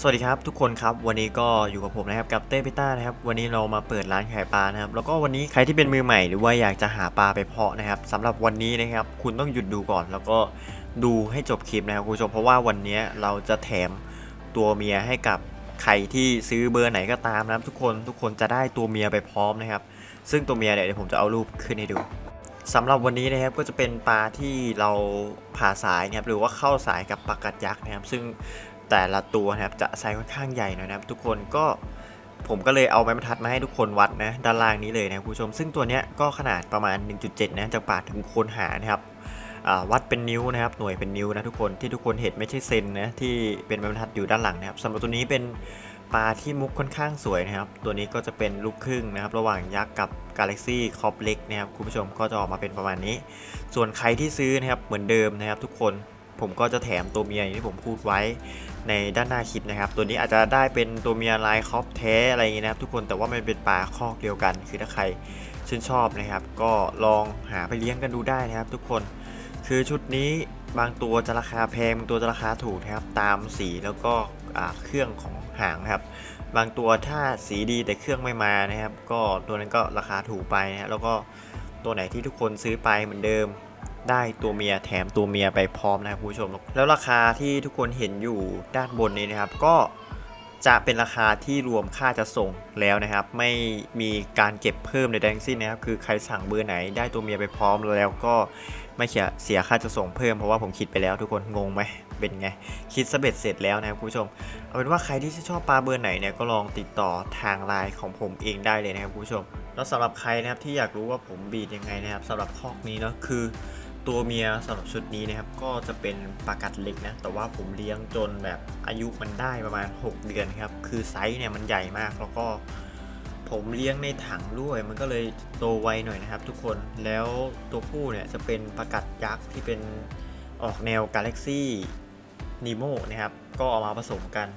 สวัสดีครับทุกคนครับวันนี้ก็อยู่กับผมนะครับกับเต้พิต้านะครับวันนี้เรามาเปิดร้านขายปลานะครับแล้วก็วันนี้ใครที่เป็นมือใหม่หรือว่าอยากจะหาปลาไปเพาะนะครับสำหรับวันนี้นะครับคุณต้องหยุดดูก่อน แล้วก็ดูให้จบคลิปนะครับคุณผู้ชมเพราะว่าวันนี้เราจะแถมตัวเมียให้กับใครที่ซื้อเบอร์ไหนก็ตามนะครับทุกคนทุกคนจะได้ตัวเมียไปพร้อมนะครับ ซึ่งตัวเมียเนี่ยเดี๋ยวผมจะเอารูปขึ้นให้ดูสำหรับวันนี้นะครับก็จะเป็นปลาที่เราผ่าสายนะครับหรือว่าเข้าสายกับปลากัดยักษ์นะครับ ซึ่ง แต่ละตัวนะครับจะไซส์ค่อนข้างใหญ่หน่อยนะครับ ทุกคนก็ผมก็เลยเอาไม้บรรทัดมาให้ทุกคนวัดนะด้านล่างนี้เลยนะคุณผู้ชม ซึ่งตัวเนี้ยก็ขนาดประมาณ 1.7 นะจากปากถึงโคนหานะครับวัดเป็นนิ้วนะครับหน่วยเป็นนิ้วนะทุกคนที่ทุกคนเห็นไม่ใช่เซนนะที่เป็นไม้บรรทัดอยู่ด้านหลังนะครับสำหรับตัวนี้เป็นปลาที่มุกค่อนข้างสวยนะครับ ตัวนี้ก็จะเป็นลูกครึ่งนะครับ ระหว่างยักษ์กับกาแล็กซี่คอปเล็กนะครับคุณผู้ชมก็จะออกมาเป็นประมาณนี้ ส่วนใครที่ซื้อนะครับเหมือนเดิมนะครับทุกคน ผมก็จะแถมตัวเมียอย่างที่ผมพูดไว้ในด้านหน้าคลิปนะครับ ตัวนี้อาจจะได้เป็นตัวเมียลายคอปแท้อะไรอย่างนี้นะครับ ทุกคนแต่ว่ามันเป็นปลาคอกเดียวกัน คือถ้าใครชื่นชอบนะครับ ก็ลองหาไปเลี้ยงกันดูได้นะครับ ทุกคนคือชุดนี้บางตัวจะราคาแพงบางตัวจะราคาถูกนะครับตามสีแล้วก็เครื่องของหางนะครับ บางตัวถ้าสีดีแต่เครื่องไม่มานะครับ ก็ตัวนั้นก็ราคาถูกไปนะฮะแล้วก็ตัวไหนที่ทุกคนซื้อไปเหมือนเดิม ได้ตัวเมียแถมตัวเมียไปพร้อมนะครับคุณผู้ชม แล้วราคาที่ทุกคนเห็นอยู่ด้านบนนี้นะครับ ก็จะเป็นราคาที่รวมค่าจะส่งแล้วนะครับ ไม่มีการเก็บเพิ่มในแดทั้งสิ้นนะครับ คือใครสั่งเบอร์ไหนได้ตัวเมียไปพร้อมแล้วก็ไม่เสียเสียค่าจะส่งเพิ่มเพราะว่าผมคิดไปแล้วทุกคนงงไหมเป็นไง คิดสเบ็ดเสร็จแล้วนะครับคุณผู้ชม เอาเป็นว่าใครที่ชอบปลาเบอร์ไหนเนี่ยก็ลองติดต่อทางไลน์ของผมเองได้เลยนะครับคุณผู้ชม แล้วสำหรับใครนะครับที่อยากรู้ว่าผมบีดยังไงนะครับสำหรับคอกนี้เนาะคือ ตัวเมียสำหรับชุดนี้นะครับก็จะเป็นปลากัดเล็กนะแต่ว่าผมเลี้ยงจนแบบอายุมันได้ประมาณ 6 เดือนครับคือไซส์เนี่ยมันใหญ่มากแล้วก็ผมเลี้ยงในถังด้วยมันก็เลยโตไวหน่อยนะครับ ทุกคนแล้วตัวผู้เนี่ยจะเป็นปลากัดยักษ์ที่เป็นออกแนวกาแล็กซี่นีโมนะครับก็เอามาผสมกัน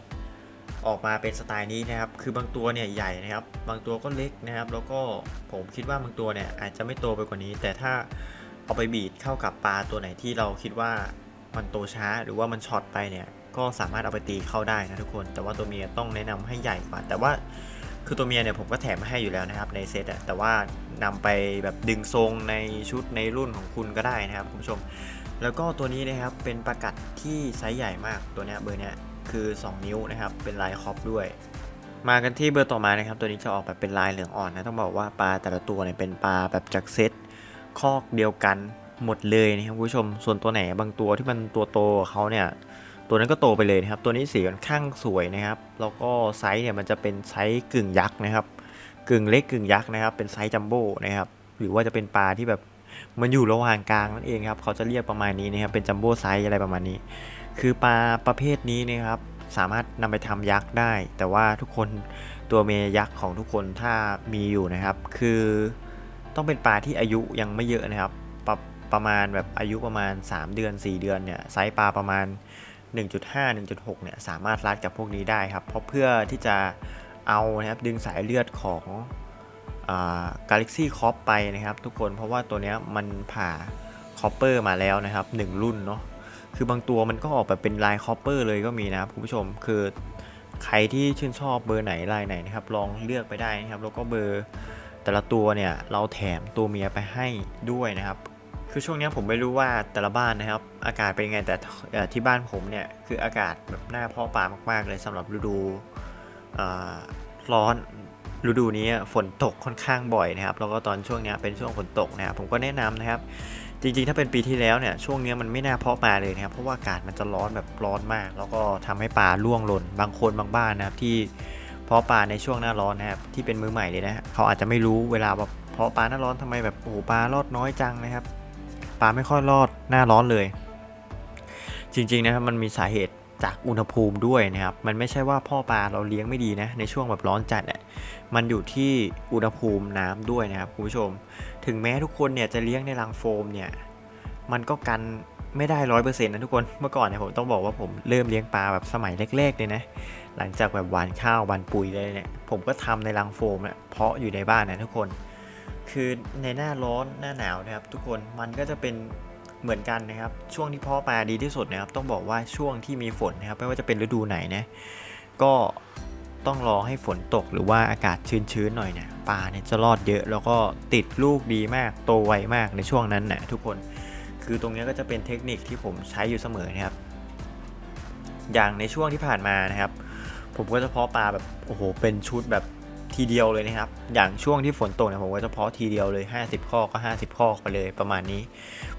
ออกมาเป็นสไตล์นี้นะครับ คือบางตัวเนี่ยใหญ่นะครับ บางตัวก็เล็กนะครับ แล้วก็ผมคิดว่าบางตัวเนี่ยอาจจะไม่โตไปกว่านี้ แต่ถ้า เอาไปบีดเข้ากับปลาตัวไหนที่เราคิดว่ามันโตช้าหรือว่ามันช็อตไปเนี่ยก็สามารถเอาไปตีเข้าได้นะทุกคน แต่ว่าตัวเมียต้องแนะนำให้ใหญ่กว่า แต่ว่าคือตัวเมียเนี่ยผมก็แถมมาให้อยู่แล้วนะครับในเซตอะแต่ว่านำไปแบบดึงทรงในชุดในรุ่นของคุณก็ได้นะครับคุณผู้ชม แล้วก็ตัวนี้นะครับเป็นประกัดที่ไซส์ใหญ่มากตัวเนี้ยเบอร์เนี้ยคือ 2 นิ้วนะครับเป็นลายคอปด้วย มากันที่เบอร์ต่อมานะครับตัวนี้จะออกแบบเป็นลายเหลืองอ่อนนะต้องบอกว่าปลาแต่ละตัวเนี่ยเป็นปลาแบบจากเซต คอกเดียวกันหมดเลยนะครับคุณผู้ชมส่วนตัวไหนบางตัวที่มันตัวโตวเขาเนี่ยตัวนั้นก็โตไปเลยนะครับตัวนี้สีค่อนข้างสวยนะครับ แล้วก็ไซส์เนี่ยมันจะเป็นไซส์กึ่งยักษ์นะครับ กึ่งเล็กกึ่งยักษ์นะครับ เป็นไซส์จัมโบ้นะครับหรือว่าจะเป็นปลาที่แบบมันอยู่ระหว่างกลางนั่นเองครับเขาจะเรียกประมาณนี้นะครับเป็นจัมโบ้ไซส์อะไรประมาณนี้ คือปลาประเภทนี้นะครับสามารถนำไปทำยักษ์ได้ แต่ว่าทุกคนตัวเมยักษ์ของทุกคนถ้ามีอยู่นะครับ คือ ต้องเป็นปลาที่อายุยังไม่เยอะนะครับประประมาณแบบอายุประมาณ 3 เดือน 4 เดือนเนี่ยไซส์ปลาประมาณ 1.5 1.6เนี่ยสามารถรัดกับพวกนี้ได้ครับ เพราะเพื่อที่จะเอานะครับดึงสายเลือดของกาแล็กซี่คอปไปนะครับ ทุกคนเพราะว่าตัวเนี้ยมันผ่าคอปเปอร์มาแล้วนะครับ 1 รุ่นเนาะคือบางตัวมันก็ออกแบบเป็นลายคอปเปอร์เลยก็มีนะครับคุณผู้ชมคือใครที่ชื่นชอบเบอร์ไหนลายไหนนะครับ ลองเลือกไปได้นะครับ แล้วก็เบอร์ แต่ละตัวเนี่ยเราแถมตัวเมียไปให้ด้วยนะครับ คือช่วงนี้ผมไม่รู้ว่าแต่ละบ้านนะครับ อากาศเป็นยังไงแต่ที่บ้านผมเนี่ยคืออากาศแบบหน้าเพาะปลามาก ๆ เลยสำหรับฤดูร้อนฤดูนี้ฝนตกค่อนข้างบ่อยนะครับ แล้วก็ตอนช่วงนี้เป็นช่วงฝนตกนะครับผมก็แนะนำนะครับ จริงๆ ถ้าเป็นปีที่แล้วเนี่ยช่วงนี้มันไม่น่าเพาะปลาเลยนะครับ เพราะว่าอากาศมันจะร้อนแบบร้อนมาก แล้วก็ทำให้ปลาร่วงหล่นบางคนบางบ้านนะครับที่ เพาะปลาในช่วงหน้าร้อนนะครับที่เป็นมือใหม่เลยนะเขาอาจจะไม่รู้เวลาแบบเพาะปลาหน้าร้อนทำไมแบบโอ้โหปลารอดน้อยจังนะครับปลาไม่ค่อยรอดหน้าร้อนเลย จริงๆนะครับมันมีสาเหตุจากอุณหภูมิด้วยนะครับ มันไม่ใช่ว่าพ่อปลาเราเลี้ยงไม่ดีนะ ในช่วงแบบร้อนจัดอะมันอยู่ที่อุณหภูมิน้ำด้วยนะครับคุณผู้ชม ถึงแม้ทุกคนเนี่ยจะเลี้ยงในรังโฟมเนี่ย มันก็กัน ไม่ได้ร้อยเปอร์เซ็นต์นะทุกคน เมื่อก่อนเนี่ยผมต้องบอกว่าผมเริ่มเลี้ยงปลาแบบสมัยแรกๆเลยนะ หลังจากแบบหวานข้าวหวานปุ๋ยเลยเนี่ย ผมก็ทำในรังโฟมเนี่ยเพาะอยู่ในบ้านนะทุกคน คือในหน้าร้อนหน้าหนาวนะครับ ทุกคน มันก็จะเป็นเหมือนกันนะครับ ช่วงที่เพาะปลาดีที่สุดนะครับ ต้องบอกว่าช่วงที่มีฝนนะครับ ไม่ว่าจะเป็นฤดูไหนนะ ก็ต้องรอให้ฝนตกหรือว่าอากาศชื้นๆหน่อยเนี่ยปลาเนี่ยจะรอดเยอะ แล้วก็ติดลูกดีมาก โตไวมากในช่วงนั้นนะทุกคน คือตรงนี้ก็จะเป็นเทคนิคที่ผมใช้อยู่เสมอนะครับ อย่างในช่วงที่ผ่านมานะครับ ผมก็จะเพาะปลาแบบโอ้โหเป็นชุดแบบทีเดียวเลยนะครับ อย่างช่วงที่ฝนตกเนี่ยผมก็จะเพาะทีเดียวเลย 50 ข้อก็ 50 ข้อไปเลยประมาณนี้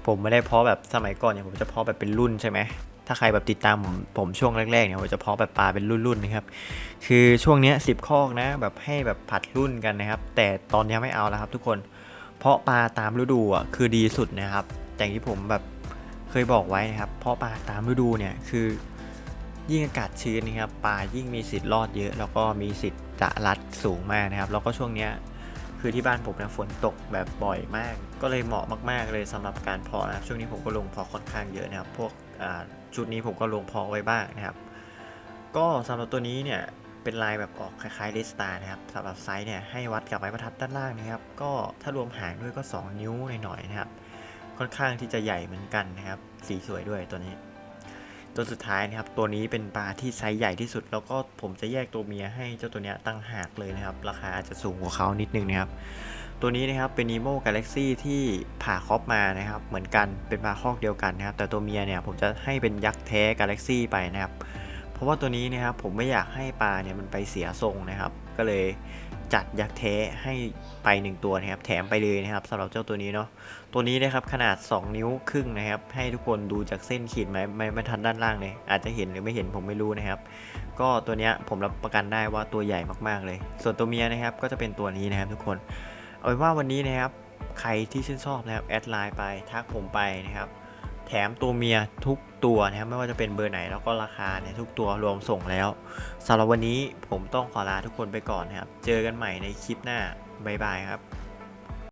ผมไม่ได้เพาะแบบสมัยก่อนเนี่ยผมจะเพาะแบบเป็นรุ่นใช่ไหมถ้าใครแบบติดตามผมผมช่วงแรกๆเนี่ยผมจะเพาะแบบปลาเป็นรุ่นๆนะครับ คือช่วงเนี้ยสิบข้อนะแบบให้แบบผัดรุ่นกันนะครับ แต่ตอนนี้ไม่เอาแล้วครับทุกคน เพราะปลาตามฤดูอะคือดีสุดนะครับ อย่างที่ผมแบบเคยบอกไว้นะครับ เพราะปลาตามฤดูเนี่ยคือ ยิ่งอากาศชื้นนะครับปลายิ่งมีสิทธิ์รอดเยอะ แล้วก็มีสิทธิ์จะรัดสูงมากนะครับ แล้วก็ช่วงเนี้ยคือที่บ้านผมนะฝนตกแบบบ่อยมาก ก็เลยเหมาะมากๆเลยสำหรับการเพาะนะครับช่วงนี้ผมก็ลงเพาะค่อนข้างเยอะนะครับ พวกชุดนี้ผมก็ลงเพาะไว้บ้างนะครับ ก็สำหรับตัวนี้เนี่ยเป็นลายแบบออกคล้ายๆเลสตานะครับสำหรับไซส์เนี่ยให้วัดกับไม้บรรทัดด้านล่างนะครับ ก็ถ้ารวมหางด้วยก็ 2 นิ้วหน่อยๆนะครับ ค่อนข้างที่จะใหญ่เหมือนกันนะครับ สีสวยด้วยตัวนี้ ตัวสุดท้ายนะครับ ตัวนี้เป็นปลาที่ไซส์ใหญ่ที่สุด แล้วก็ผมจะแยกตัวเมียให้เจ้าตัวนี้ตั้งหากเลยนะครับ ราคาอาจจะสูงกว่าเขานิดนึงนะครับ ตัวนี้นะครับเป็น Nemo Galaxy ที่ผ่าครอบมานะครับ เหมือนกันเป็นปลาคอกเดียวกันนะครับ แต่ตัวเมียเนี่ยผมจะให้เป็นยักษ์แท้ Galaxy ไปนะครับ เพราะว่าตัวนี้นะครับผมไม่อยากให้ปลาเนี่ยมันไปเสียทรงนะครับ ก็เลยจัดยักษ์แท้ให้ไปหนึ่งตัวนะครับ แถมไปเลยนะครับสำหรับเจ้าตัวนี้เนาะตัวนี้นะครับขนาด 2 นิ้วครึ่งนะครับ ให้ทุกคนดูจากเส้นขีดไม้ไม้บรรทัดด้านล่างเลยอาจจะเห็นหรือไม่เห็นผมไม่รู้นะครับ ก็ตัวเนี้ยผมรับประกันได้ว่าตัวใหญ่มากๆเลย ส่วนตัวเมียนะครับก็จะเป็นตัวนี้นะครับทุกคน เอาเป็นว่าวันนี้นะครับใครที่ชื่นชอบนะครับแอดไลน์ไปทักผมไปนะครับ แถมตัวเมียทุกตัวนะครับไม่ว่าจะเป็นเบอร์ไหนแล้วก็ราคาเนี่ยทุกตัวรวมส่งแล้วสำหรับวันนี้ผมต้องขอลาทุกคนไปก่อนนะครับ เจอกันใหม่ในคลิปหน้าบ๊ายบายครับ